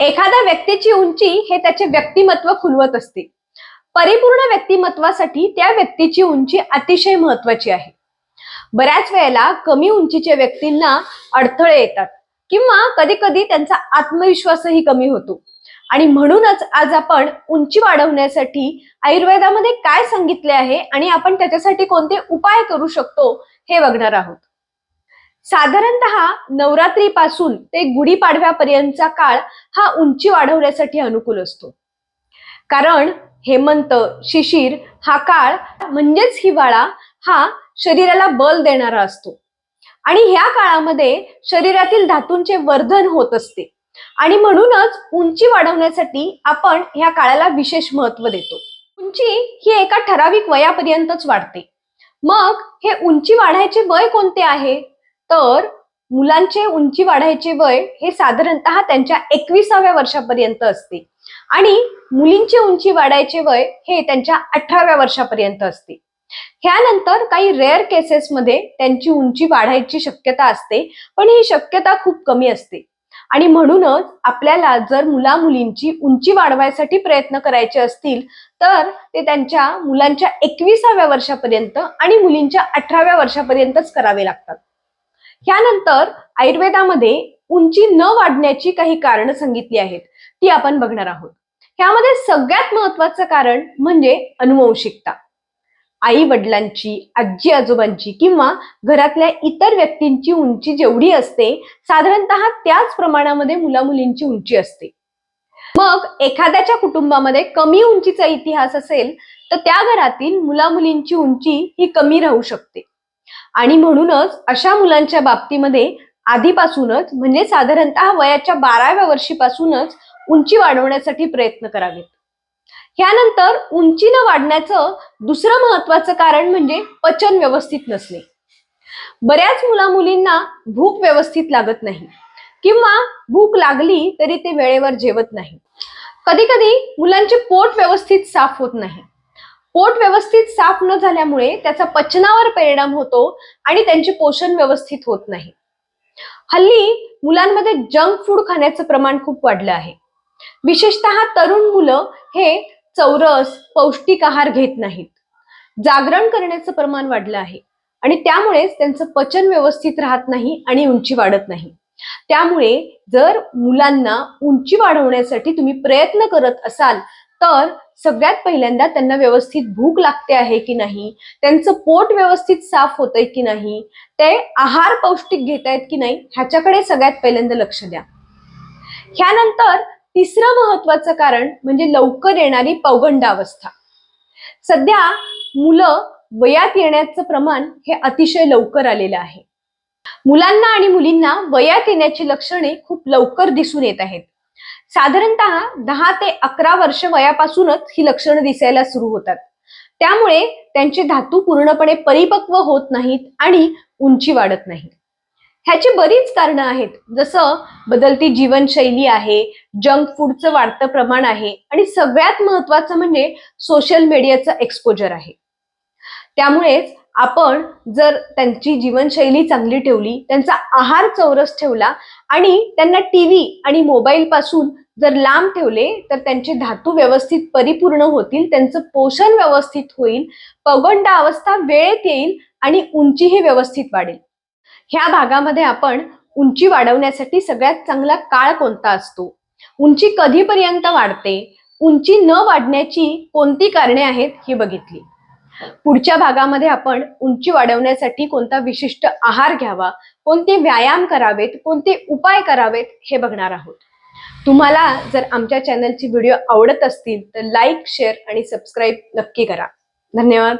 एखाद्या व्यक्तीची उंची हे त्याचे व्यक्तिमत्व खुलवत असते. परिपूर्ण व्यक्तिमत्वासाठी त्या व्यक्तीची उंची अतिशय महत्वाची आहे. बऱ्याच वेळेला कमी उंचीच्या व्यक्तींना अडथळे येतात किंवा कधी कधी त्यांचा आत्मविश्वासही कमी होतो. आणि म्हणूनच आज आपण उंची वाढवण्यासाठी आयुर्वेदामध्ये काय सांगितले आहे आणि आपण त्याच्यासाठी कोणते उपाय करू शकतो हे बघणार आहोत. साधारणत नवरात्रीपासून ते गुढीपाडव्यापर्यंतचा काळ हा उंची वाढवण्यासाठी अनुकूल असतो. कारण हेमंत शिशिर हा काळ म्हणजेच हिवाळा हा शरीराला बल देणारा असतो. आणि ह्या काळामध्ये शरीरातील धातूंचे वर्धन होत असते. आणि म्हणूनच उंची वाढवण्यासाठी आपण ह्या काळाला विशेष महत्त्व देतो. उंची ही एका ठराविक वयापर्यंतच वाढते. मग हे उंची वाढायचे वय कोणते आहे? तर मुलांचे उंची वाढायचे वय हे साधारणतः त्यांच्या एकविसाव्या वर्षापर्यंत असते. आणि मुलींची उंची वाढायचे वय हे त्यांच्या अठराव्या वर्षापर्यंत असते. ह्यानंतर काही रेअर केसेसमध्ये त्यांची उंची वाढायची शक्यता असते पण ही शक्यता खूप कमी असते. आणि म्हणूनच आपल्याला जर मुला मुलींची उंची वाढवायसाठी प्रयत्न करायचे असतील तर ते त्यांच्या मुलांच्या एकविसाव्या वर्षापर्यंत आणि मुलींच्या अठराव्या वर्षापर्यंतच करावे लागतात. ह्यानंतर आयुर्वेदामध्ये उंची न वाढण्याची काही कारणं सांगितली आहेत. ती आपण बघणार आहोत. ह्यामध्ये सगळ्यात महत्वाचं कारण म्हणजे अनुवंशिकता. आई वडिलांची आजी आजोबांची किंवा घरातल्या इतर व्यक्तींची उंची जेवढी असते साधारणतः त्याच प्रमाणामध्ये मुला मुलींची उंची असते. मग एखाद्याच्या कुटुंबामध्ये कमी उंचीचा इतिहास असेल तर त्या घरातील मुला मुलींची उंची ही कमी राहू शकते. आणि म्हणूनच अशा मुलांच्या बाबतीमध्ये आधीपासूनच म्हणजे साधारणतः वयाच्या बाराव्या वर्षीपासूनच उंची वाढवण्यासाठी प्रयत्न करावेत. ह्यानंतर उंची न वाढण्याचं दुसरं महत्वाचं कारण म्हणजे पचन व्यवस्थित नसणे. बऱ्याच मुला मुलींना भूक व्यवस्थित लागत नाही किंवा भूक लागली तरी ते वेळेवर जेवत नाही. कधी कधी मुलांचे पोट व्यवस्थित साफ होत नाही. पोट व्यवस्थित साफ न झाल्यामुळे त्याचा पचनावर परिणाम होतो आणि त्यांचे पोषण व्यवस्थित होत नाही. हल्ली मुलांमध्ये जंक फूड खाण्याचं प्रमाण खूप वाढलं आहे. विशेषतः तरुण मुलं हे चौरस पौष्टिक आहार घेत नाहीत. जागरण करण्याचं प्रमाण वाढलं आहे आणि त्यामुळेच त्यांचं पचन व्यवस्थित राहत नाही आणि उंची वाढत नाही. त्यामुळे जर मुलांना उंची वाढवण्यासाठी तुम्ही प्रयत्न करत असाल तर सगळ्यात पहिल्यांदा त्यांना व्यवस्थित भूक लागते आहे की नाही त्यांचं पोट व्यवस्थित साफ होतंय की नाही ते आहार पौष्टिक घेत आहेत की नाही ह्याच्याकडे सगळ्यात पहिल्यांदा लक्ष द्या. ह्यानंतर तिसरं महत्वाचं कारण म्हणजे लवकर येणारी पौगंडावस्था. सध्या मुलं वयात येण्याचं प्रमाण हे अतिशय लवकर आलेलं आहे. मुलांना आणि मुलींना वयात येण्याची लक्षणे खूप लवकर दिसून येत आहेत. साधारणतः दहा ते अकरा वर्ष वयापासूनच ही लक्षणं दिसायला सुरू होतात. त्यामुळे त्यांचे धातू पूर्णपणे परिपक्व होत नाहीत आणि उंची वाढत नाही. ह्याची बरीच कारणं आहेत. जसं बदलती जीवनशैली आहे जंक फूडचं वाढतं प्रमाण आहे आणि सगळ्यात महत्वाचं म्हणजे सोशल मीडियाचं एक्सपोजर आहे. त्यामुळेच आपण जर त्यांची जीवनशैली चांगली ठेवली त्यांचा आहार चौरस ठेवला आणि त्यांना टीव्ही आणि मोबाईल पासून जर लांब ठेवले तर त्यांचे धातू व्यवस्थित परिपूर्ण होतील त्यांचं पोषण व्यवस्थित होईल पगंडा अवस्था वेळेत येईल आणि उंचीही व्यवस्थित वाढेल. ह्या भागामध्ये आपण उंची वाढवण्यासाठी सगळ्यात चांगला काळ कोणता असतो? उंची कधीपर्यंत वाढते? उंची न वाढण्याची कोणती कारणे आहेत ही बघितली. पुढच्या भागामध्ये आपण उंची वाढवण्यासाठी कोणता विशिष्ट आहार घ्यावा कोणते व्यायाम करावेत कोणते उपाय करावेत हे बघणार आहोत. तुम्हाला जर आमच्या चॅनलची व्हिडिओ आवडत असतील तर लाईक शेअर आणि सबस्क्राईब नक्की करा. धन्यवाद.